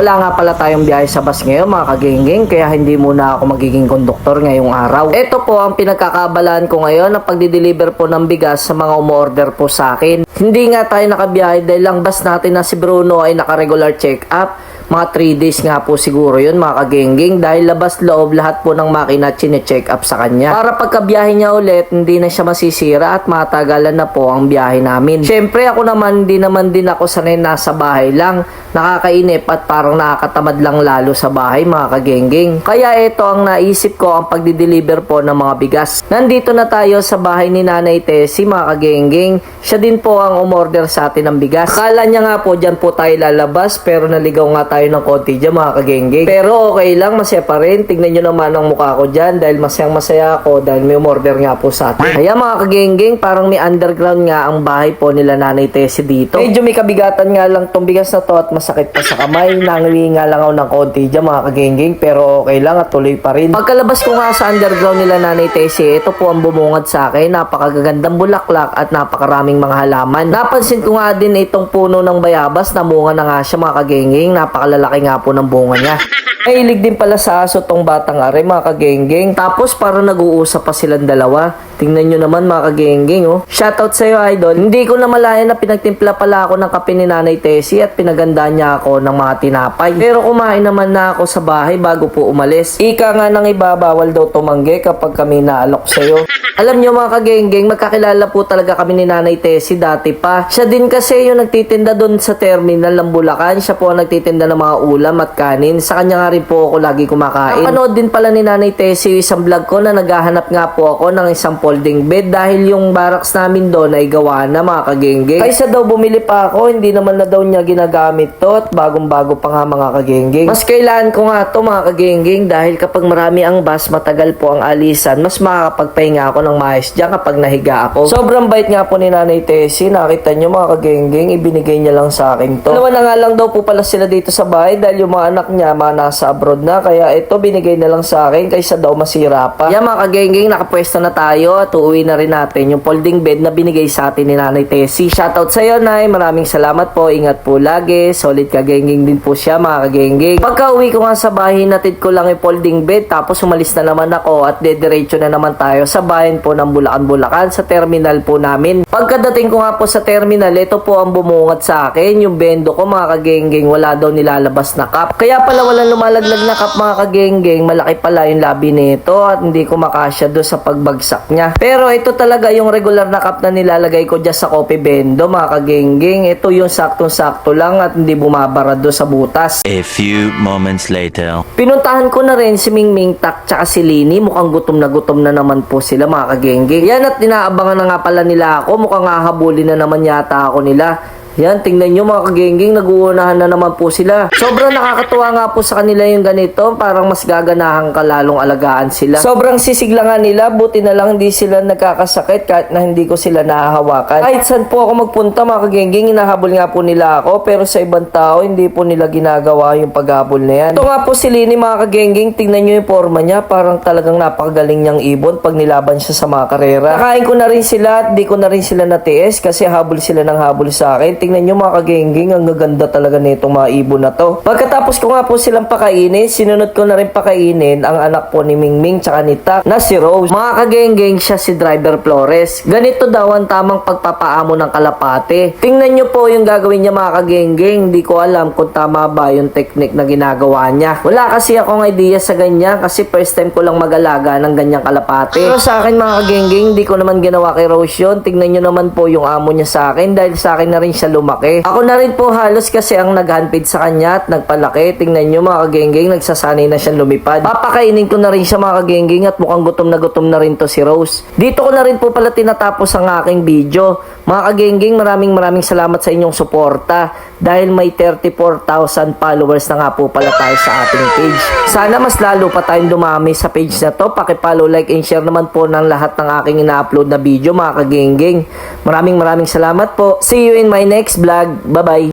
Wala nga pala tayong biyahe sa bus ngayon mga kagenggeng kaya hindi muna ako magiging konduktor ngayong araw. Ito po ang pinagkakabalaan ko ngayon na pagdi-deliver po ng bigas sa mga umorder po sa akin. Hindi nga tayo nakabiyahe dahil lang bus natin na si Bruno ay naka-regular check-up. Mga 3 days nga po siguro yun mga kagengging dahil labas loob lahat po ng makina chine-check up sa kanya. Para pagkabiyahe niya ulit hindi na siya masisira at matagalan na po ang biyahe namin. Siyempre ako naman hindi naman din ako sanay nasa bahay lang. Nakakainip at parang nakakatamad lang lalo sa bahay mga kagengging. Kaya ito ang naisip ko ang pagdi-deliver po ng mga bigas. Nandito na tayo sa bahay ni Nanay Tessie mga kagengging. Siya din po ang umorder sa atin ng bigas. Akala niya nga po dyan po tayo lalabas pero naligaw nga tayo ng konti dyan mga kagengging. Pero okay lang, masaya pa rin. Tignan nyo naman ang mukha ko dyan dahil masayang masaya ako dahil may umorder nga po sa atin. Kaya mga kagengging, parang may underground nga ang bahay po nila Nanay Tessie dito. Medyo may kabigatan nga lang tong bigas na to at masakit pa sa kamay. Nangiwi nga lang ako ng konti dyan mga kagengging pero okay lang at tuloy pa rin. Pagkalabas ko nga sa underground nila Nanay Tessie, ito po ang bumungad sa akin. Napakagagandang bulaklak at napakaraming mga halaman. Napansin ko nga din itong puno ng bayabas na bunga na nga siya mga kagengeng. Napakalalaki nga po ng bunga niya. Mahilig din pala sa aso tong batang are mga kagenggeng. Tapos para nag-uusap pa silang dalawa. Tingnan nyo naman mga kagenggeng oh. Shoutout sa'yo idol. Hindi ko na malaya na pinagtimpla pala ako ng kape ni Nanay Tessie at pinaganda niya ako ng mga tinapay. Pero kumain naman na ako sa bahay bago po umalis. Ika nga nang iba bawal daw tumanggi kapag kami naalok sa'yo. Alam nyo mga kagenggeng, magkakilala po talaga kami ni Nanay Tessie dati pa. Siya din kasi yung nagtitinda doon sa terminal ng Bulacan. Siya po ang nagtitinda ng mga ulam at kanin. Sa kanya nga rin po ako lagi kumakain. Napanood din pala ni Nanay Tessie isang vlog ko na naghahanap nga po ako ng isang folding bed dahil yung barracks namin doon ay gawa na mga kagenggeng. Kaysa daw bumili pa ako, hindi naman na daw niya ginagamit to at bagong-bago pa nga mga kagenggeng. Mas kailangan ko nga to mga kagenggeng dahil kapag marami ang bus, matagal po ang alisan, mas makakapagpahinga ako ng maayos dyan kapag nahiga ako. Sobrang bait nga po ni Nanay Tessie. Nakita nyo mga kagenggeng, ibinigay niya lang sa akin to. Dalawa na nga lang daw po pala sila dito sa bahay dahil yung mga anak niya mga nasa abroad na. Kaya ito binigay na lang sa akin kaysa daw masira pa. Yan mga kagenggeng, nakapwesto na tayo at uuwi na rin natin yung folding bed na binigay sa atin ni Nanay Tessie. Shoutout sa iyo, Nay. Maraming salamat po. Ingat po lagi. Solid kagenggeng din po siya mga kagenggeng. Pagka uwi ko nga sa bahay, natid ko lang yung folding bed tapos umalis na naman ako at dediretso na naman tayo sa bayan po ng Bulacan-Bulacan sa terminal po namin. Pagkadating ko nga po sa terminal, ito po ang bumungad sa akin. Yung bendo ko mga kagenggeng, wala daw nilalabas na cup. Kaya pala walang lumalaglag na cup mga kagenggeng. Malaki pala yung labi nito at hindi ko makasya do sa pagbagsak niya. Pero ito talaga yung regular na cup na nilalagay ko dyan sa coffee bendo mga kagenggeng. Ito yung saktong-sakto lang at hindi bumabara do sa butas. A few moments later. Pinuntahan ko na rin si Mingming Tak tsaka si Lini. Mukhang gutom na gutom na naman po sila mga kagenggeng. Yan at inaabangan na nga pala nila ako. Mukhang hahabulin na naman yata ako nila. Yan, tingnan nyo mga kagengging, naguunahan na naman po sila. Sobrang nakakatuwa nga po sa kanila yung ganito, parang mas gaganahan ka lalong alagaan sila. Sobrang sisigla nga nila, buti na lang hindi sila nagkakasakit kahit na hindi ko sila nahahawakan. Kahit saan po ako magpunta mga kagengging, hinahabol nga po nila ako, pero sa ibang tao, hindi po nila ginagawa yung paghabol na yan. Ito nga po si Lini mga kagengging, tingnan nyo yung forma niya, parang talagang napakagaling niyang ibon pag nilaban siya sa mga karera. Nakain ko na rin sila at di ko na rin sila natiis kasi habol sila ng habol sa akin. Tingnan nyo mga kagengging, ang gaganda talaga nitong mga ibon na to. Pagkatapos ko nga po silang pakainin, sinunod ko na rin pakainin ang anak po ni Mingming tsaka ni Tak na si Rose. Mga kagengging, siya si Driver Flores. Ganito daw ang tamang pagpapaamo ng kalapate. Tingnan nyo po yung gagawin niya mga kagengging. Hindi ko alam kung tama ba yung technique na ginagawa niya. Wala kasi akong idea sa ganyan kasi first time ko lang mag-alaga ng ganyang kalapate. Pero sa akin mga kagengging, hindi ko naman ginawa kay Rose yun. Tingnan nyo naman po yung amo niya sa akin dahil sa akin na rin siya lumaki. Ako na rin po halos kasi ang nag-handfeed sa kanya at nagpalaki. Tingnan nyo mga kagengging, nagsasanay na siyang lumipad. Papakainin ko na rin siya mga kagengging at mukhang gutom na gutom na rin to si Rose. Dito ko na rin po pala tinatapos ang aking video. Mga kagengging, maraming maraming salamat sa inyong suporta dahil may 34,000 followers na nga po pala tayo sa ating page. Sana mas lalo pa tayong dumami sa page na to. Pakipollow, like, and share naman po ng lahat ng aking ina-upload na video mga kagengging. Maraming maraming salamat po. See you in my next vlog. Bye-bye.